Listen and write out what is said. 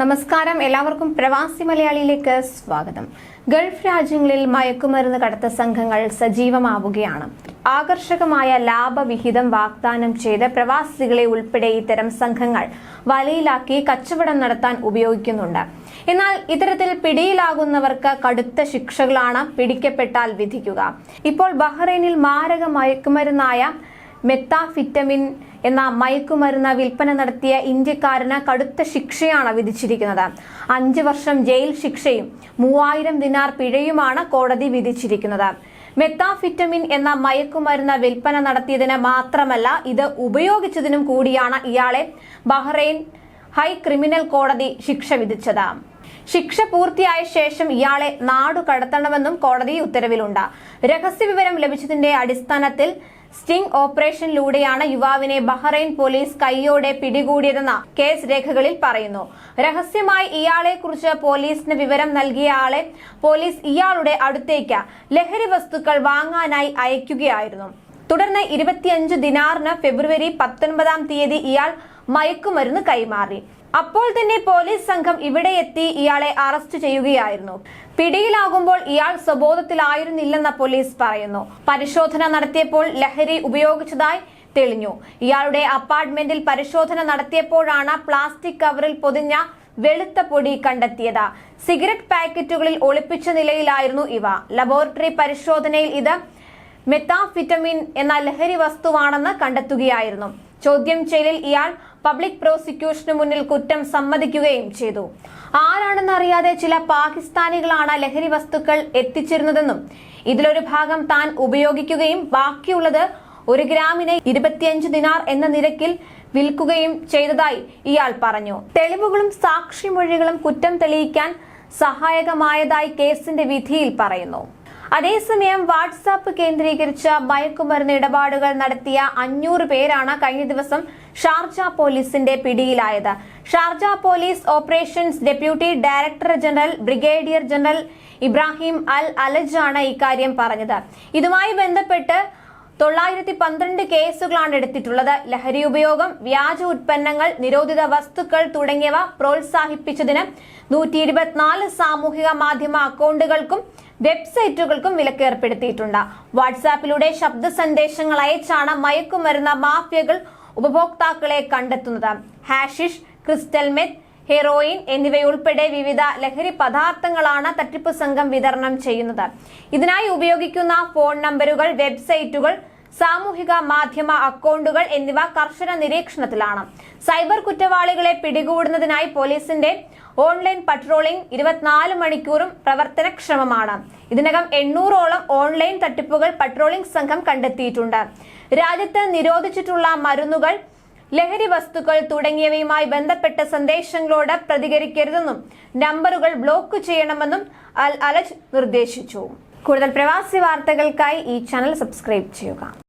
നമസ്കാരം. എല്ലാവർക്കും പ്രവാസി മലയാളിയിലേക്ക് സ്വാഗതം. ഗൾഫ് രാജ്യങ്ങളിൽ മയക്കുമരുന്ന് കടത്ത സംഘങ്ങൾ സജീവമാവുകയാണ്. ആകർഷകമായ ലാഭവിഹിതം വാഗ്ദാനം ചെയ്ത് പ്രവാസികളെ ഉൾപ്പെടെ ഇത്തരം സംഘങ്ങൾ വലയിലാക്കി കച്ചവടം നടത്താൻ ഉപയോഗിക്കുന്നുണ്ട്. എന്നാൽ ഇത്തരത്തിൽ പിടിയിലാകുന്നവർക്ക് കടുത്ത ശിക്ഷകളാണ് പിടിക്കപ്പെട്ടാൽ വിധിക്കുക. ഇപ്പോൾ ബഹ്റൈനിൽ മാരക മയക്കുമരുന്നായ മെത്താഫിറ്റമിൻ എന്ന മയക്കുമരുന്ന് വിൽപ്പന നടത്തിയ ഇന്ത്യക്കാരന് കടുത്ത ശിക്ഷയാണ് വിധിച്ചിരിക്കുന്നത്. അഞ്ച് വർഷം ജയിൽ ശിക്ഷയും മൂവായിരം ദിനാർ പിഴയുമാണ് കോടതി വിധിച്ചിരിക്കുന്നത്. മെത്താഫിറ്റമിൻ എന്ന മയക്കുമരുന്ന് വിൽപ്പന നടത്തിയതിന് മാത്രമല്ല ഇത് ഉപയോഗിച്ചതിനും കൂടിയാണ് ഇയാളെ ബഹ്റൈൻ ഹൈ ക്രിമിനൽ കോടതി ശിക്ഷ വിധിച്ചത്. ശിക്ഷ പൂർത്തിയായ ശേഷം ഇയാളെ നാടു കടത്തണമെന്നും കോടതി ഉത്തരവിലുണ്ട്. രഹസ്യവിവരം ലഭിച്ചതിന്റെ അടിസ്ഥാനത്തിൽ സ്റ്റിംഗ് ഓപ്പറേഷനിലൂടെയാണ് യുവാവിനെ ബഹ്റൈൻ പോലീസ് കൈയോടെ പിടികൂടിയതെന്ന് കേസ് രേഖകളിൽ പറയുന്നു. രഹസ്യമായി ഇയാളെ കുറിച്ച് പോലീസിന് വിവരം നൽകിയ ആളെ പോലീസ് ഇയാളുടെ അടുത്തേക്ക് ലഹരി വസ്തുക്കൾ വാങ്ങാനായി അയക്കുകയായിരുന്നു. തുടർന്ന് ഇരുപത്തിയഞ്ച് ദിനാറിന് ഫെബ്രുവരി പത്തൊൻപതാം തീയതി ഇയാൾ മയക്കുമരുന്ന് കൈമാറി. അപ്പോൾ തന്നെ പോലീസ് സംഘം ഇവിടെ എത്തി ഇയാളെ അറസ്റ്റ് ചെയ്യുകയായിരുന്നു. പിടിയിലാകുമ്പോൾ ഇയാൾ സ്വബോധത്തിലായിരുന്നില്ലെന്ന പോലീസ് പറയുന്നു. പരിശോധന നടത്തിയപ്പോൾ ലഹരി ഉപയോഗിച്ചതായി തെളിഞ്ഞു. ഇയാളുടെ അപ്പാർട്ട്മെന്റിൽ പരിശോധന നടത്തിയപ്പോഴാണ് പ്ലാസ്റ്റിക് കവറിൽ പൊതിഞ്ഞ വെളുത്ത പൊടി കണ്ടെത്തിയത്. സിഗരറ്റ് പാക്കറ്റുകളിൽ ഒളിപ്പിച്ച നിലയിലായിരുന്നു ഇവ. ലബോറട്ടറി പരിശോധനയിൽ ഇത് മെത്താഫിറ്റമിൻ എന്ന ലഹരി വസ്തുവാണെന്ന് കണ്ടെത്തുകയായിരുന്നു. ചോദ്യം ചെയ്യലിൽ ഇയാൾ പബ്ലിക് പ്രോസിക്യൂഷന് മുന്നിൽ കുറ്റം സമ്മതിക്കുകയും ചെയ്തു. ആരാണെന്നറിയാതെ ചില പാകിസ്ഥാനികളാണ് ലഹരി വസ്തുക്കൾ എത്തിച്ചിരുന്നതെന്നും ഇതിലൊരു ഭാഗം താൻ ഉപയോഗിക്കുകയും ബാക്കിയുള്ളത് ഒരു ഗ്രാമിന് ഇരുപത്തിയഞ്ച് ദിനാർ എന്ന നിരക്കിൽ വിൽക്കുകയും ചെയ്തതായി ഇയാൾ പറഞ്ഞു. തെളിവുകളും സാക്ഷിമൊഴികളും കുറ്റം തെളിയിക്കാൻ സഹായകമായതായി കേസിന്റെ വിധിയിൽ പറയുന്നു. അതേസമയം വാട്സാപ്പ് കേന്ദ്രീകരിച്ച മയക്കുമരുന്ന് ഇടപാടുകൾ നടത്തിയ അഞ്ഞൂറ് പേരാണ് കഴിഞ്ഞ ദിവസം ഷാർജ പോലീസിന്റെ പിടിയിലായത്. Sharjah police operations deputy director general brigadier general Ibrahim al അലജാണ് ഇക്കാര്യം പറഞ്ഞത്. ഇതുമായി ബന്ധപ്പെട്ട് തൊള്ളായിരത്തി പന്ത്രണ്ട് കേസുകളാണ് എടുത്തിട്ടുള്ളത്. ലഹരി ഉപയോഗം വ്യാജ ഉൽപ്പന്നങ്ങൾ നിരോധിത വസ്തുക്കൾ തുടങ്ങിയവ പ്രോത്സാഹിപ്പിച്ചതിന് നൂറ്റി ഇരുപത്തിനാല് സാമൂഹിക മാധ്യമ അക്കൗണ്ടുകൾക്കും വെബ്സൈറ്റുകൾക്കും വിലക്കേർപ്പെടുത്തിയിട്ടുണ്ട്. വാട്സാപ്പിലൂടെ ശബ്ദ സന്ദേശങ്ങൾ അയച്ചാണ് മയക്കുമരുന്ന മാഫിയകൾ ഉപഭോക്താക്കളെ കണ്ടെത്തുന്നത്. ഹാഷിഷ് ക്രിസ്റ്റൽ മെത്ത് ഹെറോയിൻ എന്നിവയുൾപ്പെടെ വിവിധ ലഹരി പദാർത്ഥങ്ങളാണ് തട്ടിപ്പ് സംഘം വിതരണം ചെയ്യുന്നത്. ഇതിനായി ഉപയോഗിക്കുന്ന ഫോൺ നമ്പറുകൾ വെബ്സൈറ്റുകൾ സാമൂഹിക മാധ്യമ അക്കൗണ്ടുകൾ എന്നിവ കർശന നിരീക്ഷണത്തിലാണ്. സൈബർ കുറ്റവാളികളെ പിടികൂടുന്നതിനായി പോലീസിന്റെ ഓൺലൈൻ പട്രോളിംഗ് ഇരുപത്തിനാല് മണിക്കൂറും പ്രവർത്തനക്ഷമമാണ്. ഇതിനകം എണ്ണൂറോളം ഓൺലൈൻ തട്ടിപ്പുകൾ പട്രോളിംഗ് സംഘം കണ്ടെത്തിയിട്ടുണ്ട്. രാജ്യത്ത് നിരോധിച്ചിട്ടുള്ള മരുന്നുകൾ ലഹരി വസ്തുക്കൾ തുടങ്ങിയവയുമായി ബന്ധപ്പെട്ട സന്ദേശങ്ങളോട് പ്രതികരിക്കരുതെന്നും നമ്പറുകൾ ബ്ലോക്ക് ചെയ്യണമെന്നും അൽ അലജ് നിർദ്ദേശിച്ചു. കൂടുതൽ പ്രവാസി വാർത്തകൾക്കായി ഈ ചാനൽ സബ്സ്ക്രൈബ് ചെയ്യുക.